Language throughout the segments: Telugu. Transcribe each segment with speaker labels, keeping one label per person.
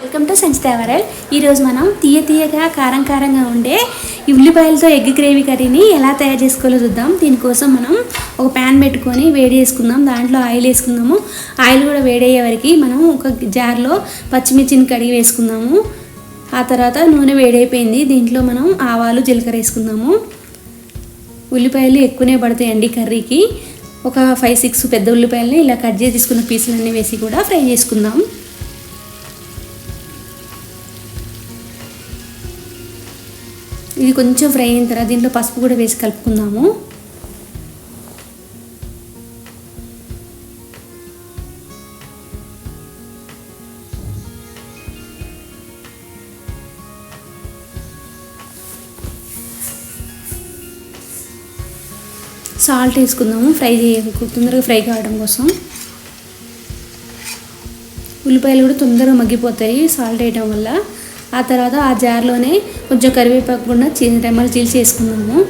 Speaker 1: వెల్కమ్ టు సంచితావరల్ ఈరోజు మనం తీయ తీయగా కారం కారంగా ఉండే ఈ ఉల్లిపాయలతో ఎగ్ గ్రేవీ కర్రీని ఎలా తయారు చేసుకోవాలో చూద్దాం. దీనికోసం మనం ఒక ప్యాన్ పెట్టుకొని వేడి చేసుకుందాం. దాంట్లో ఆయిల్ వేసుకుందాము. ఆయిల్ కూడా వేడయ్యే వరకు మనం ఒక జార్లో పచ్చిమిర్చిని కడిగి వేసుకుందాము. ఆ తర్వాత నూనె వేడైపోయింది. దీంట్లో మనం ఆవాలు జీలకర్ర వేసుకుందాము. ఉల్లిపాయలు ఎక్కువనే పడతాయండి కర్రీకి. ఒక ఫైవ్ సిక్స్ పెద్ద ఉల్లిపాయలని ఇలా కట్ చేసి తీసుకున్న పీసులన్నీ వేసి కూడా ఫ్రై చేసుకుందాం. ఇది కొంచెం ఫ్రై అయిన తర్వాత దీంట్లో పసుపు కూడా వేసి కలుపుకుందాము. సాల్ట్ వేసుకుందాము ఫ్రై చేయ తొందరగా ఫ్రై కావడం కోసం. ఉల్లిపాయలు కూడా తొందరగా మగ్గిపోతాయి సాల్ట్ వేయడం వల్ల. ఆ తర్వాత ఆ జార్లోనే కొంచెం కరివేపాకు కూడా చి రెమ్మలు చీల్చి వేసుకుందాము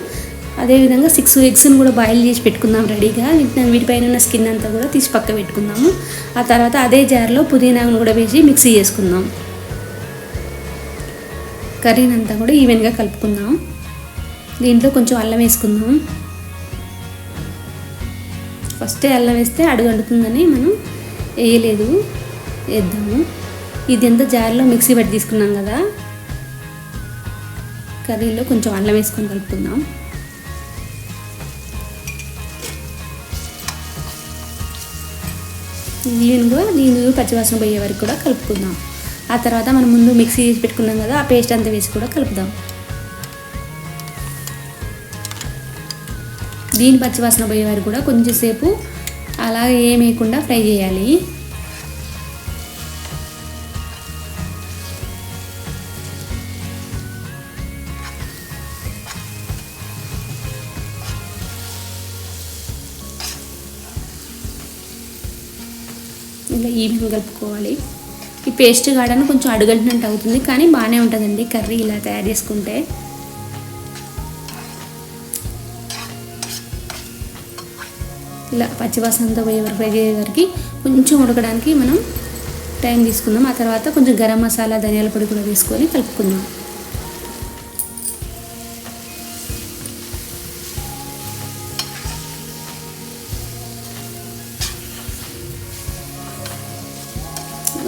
Speaker 1: అదేవిధంగా సిక్స్ ఎగ్స్ని కూడా బాయిల్ చేసి పెట్టుకుందాం రెడీగా వీటిపైన ఉన్న స్కిన్ అంతా కూడా తీసి పక్క పెట్టుకుందాము. ఆ తర్వాత అదే జార్లో పుదీనాను కూడా వేసి మిక్సీ చేసుకుందాం. కర్రీని అంతా కూడా ఈవెన్గా కలుపుకుందాం. దీంట్లో కొంచెం అల్లం వేసుకుందాం. ఫస్టే అల్లం వేస్తే అడుగంటుతుందని మనం వేయలేదు. వేద్దాము. ఇది ఎంత జార్లో మిక్సీ పట్టి తీసుకున్నాం కదా. కర్రీలో కొంచెం అల్లం వేసుకొని కలుపుకుందాం. ఈవెన్గా దీని పచ్చివాసన పోయే వరకు కూడా కలుపుకుందాం. ఆ తర్వాత మనం ముందు మిక్సీ చేసి పెట్టుకున్నాం కదా ఆ పేస్ట్ అంతా వేసి కూడా కలుపుదాం. దీని పచ్చివాసన పోయే వరకు కూడా కొంచెంసేపు అలా ఏమేయకుండా ఫ్రై చేయాలి. ఇలా ఈవెన్ కలుపుకోవాలి. ఈ పేస్ట్ కాడని కొంచెం అడుగంటినట్టు అవుతుంది కానీ బాగానే ఉంటుందండి కర్రీ ఇలా తయారు చేసుకుంటే. ఇలా పచ్చివాసనతో పోయే వరకు ఫ్రై అయ్యే వరకు కొంచెం ఉడకడానికి మనం టైం తీసుకుందాం. ఆ తర్వాత కొంచెం గరం మసాలా ధనియాల పొడి కూడా వేసుకొని కలుపుకుందాం.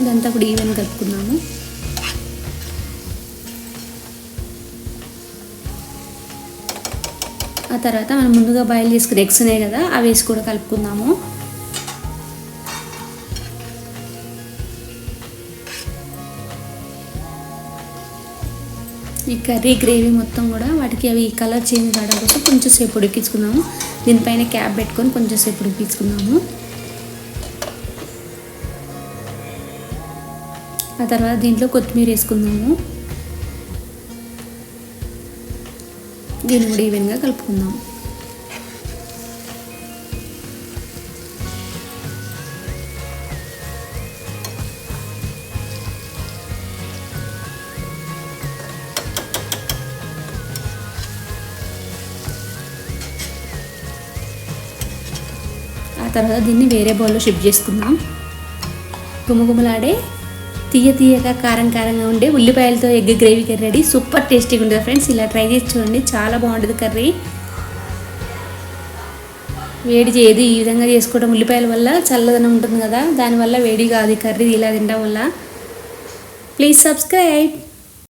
Speaker 1: ఇదంతా కూడా ఈవెన్ కలుపుకున్నాము ఆ తర్వాత మనం ముందుగా బాయిల్ చేసుకుని ఎగ్స్ ఉన్నాయి కదా అవి వేసి కూడా కలుపుకుందాము. ఈ కర్రీ గ్రేవీ మొత్తం కూడా వాటికి అవి కలర్ చేంజ్ కావడం కోసం కొంచెం సేపు ఉడికించుకున్నాము దీనిపైన క్యాప్ పెట్టుకొని కొంచెం సేపు ఉడికించుకున్నాము ఆ తర్వాత దీంట్లో కొత్తిమీర వేసుకుందాము. దీన్ని కూడా ఈవెన్గా కలుపుకుందాం. ఆ తర్వాత దీన్ని వేరే బౌల్లో షిఫ్ట్ చేసుకుందాం. గుమగుమలాడే తీయ తీయగా కారం కారంగా ఉండే ఉల్లిపాయలతో egg gravy curry ready. Super టేస్టీగా ఉంటుంది ఫ్రెండ్స్ ఇలా ట్రై చేసి చూడండి. చాలా బాగుంటుంది కర్రీ. వేడి చేయదు. ఈ విధంగా చేసుకోవడం ఉల్లిపాయల వల్ల చల్లదనం ఉంటుంది కదా. దానివల్ల వేడి కాదు కర్రీ ఇలా తినడం వల్ల. Please subscribe